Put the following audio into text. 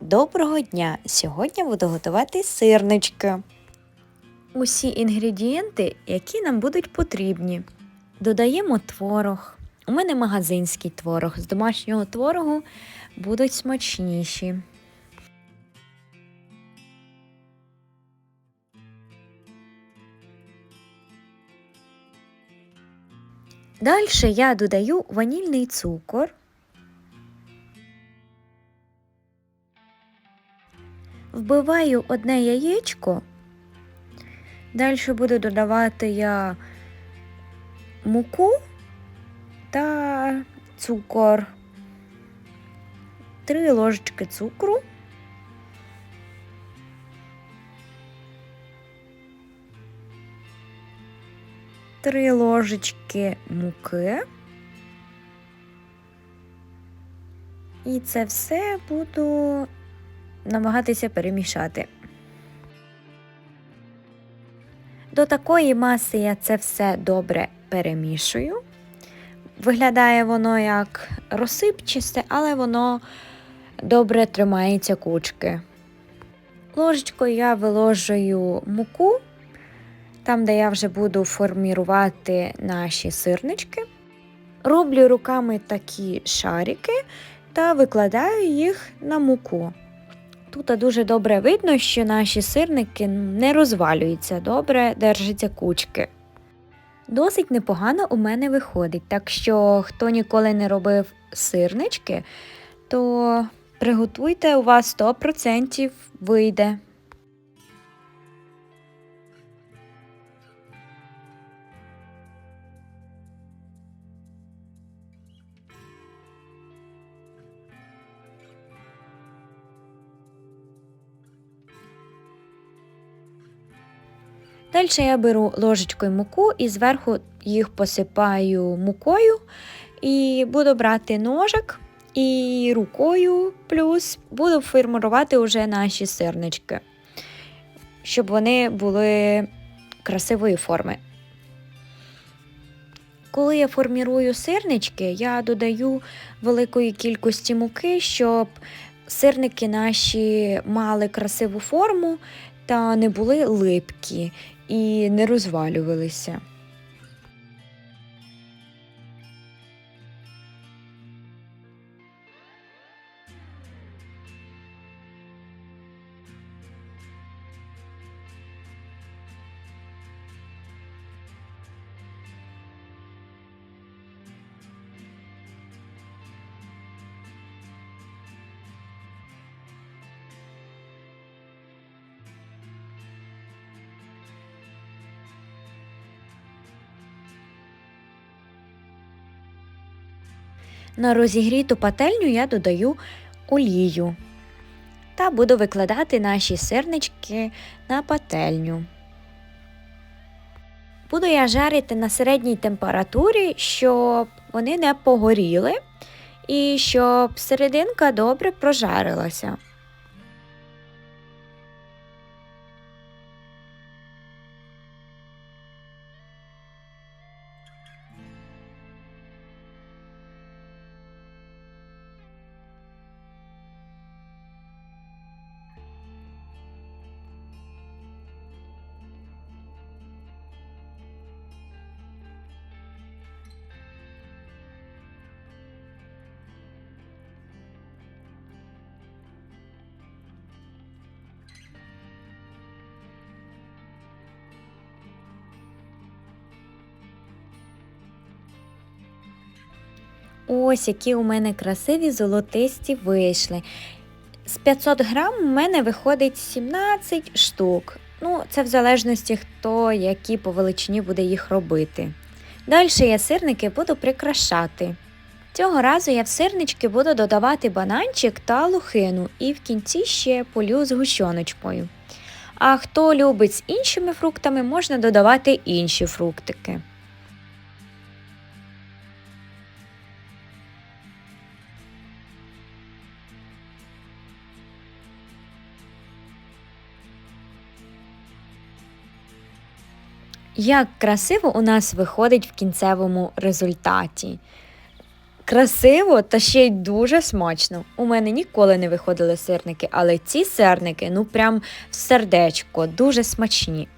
Доброго дня! Сьогодні буду готувати сирнички. Усі інгредієнти, які нам будуть потрібні. Додаємо творог. У мене магазинський творог. З домашнього творогу будуть смачніші. Далі я додаю ванільний цукор. Вбиваю одне яєчко. Далі буду додавати я муку та цукор. Три ложечки цукру. Три ложечки муки. І це все буду намагатися перемішати. До такої маси я це все добре перемішую. Виглядає воно як розсипчасте, але воно добре тримається кучки. Ложечкою я виложую муку, там, де я вже буду формірувати наші сирнички. Роблю руками такі шарики та викладаю їх на муку. Тут дуже добре видно, що наші сирники не розвалюються, добре держаться кучки. Досить непогано у мене виходить, так що хто ніколи не робив сирнички, то приготуйте, у вас 100% вийде. Далі я беру ложечкою муку і зверху їх посипаю мукою і буду брати ножик і рукою, плюс буду формувати вже наші сирнички, щоб вони були красивої форми. Коли я формірую сирнички, я додаю великої кількості муки, щоб сирники наші мали красиву форму та не були липкі і не розвалювалися. На розігріту пательню я додаю олію та буду викладати наші сирнички на пательню. Буду я жарити на середній температурі, щоб вони не погоріли і щоб серединка добре прожарилася. Ось які у мене красиві золотисті вийшли. З 500 грам у мене виходить 17 штук. Ну, це в залежності, хто які по величині буде їх робити. Далі я сирники буду прикрашати. Цього разу я в сирнички буду додавати бананчик та лухину і в кінці ще полю з гущоночкою. А хто любить з іншими фруктами, можна додавати інші фруктики. Як красиво у нас виходить в кінцевому результаті. красиво та ще й дуже смачно. У мене ніколи не виходили сирники, але ці сирники, ну прям в сердечко, дуже смачні.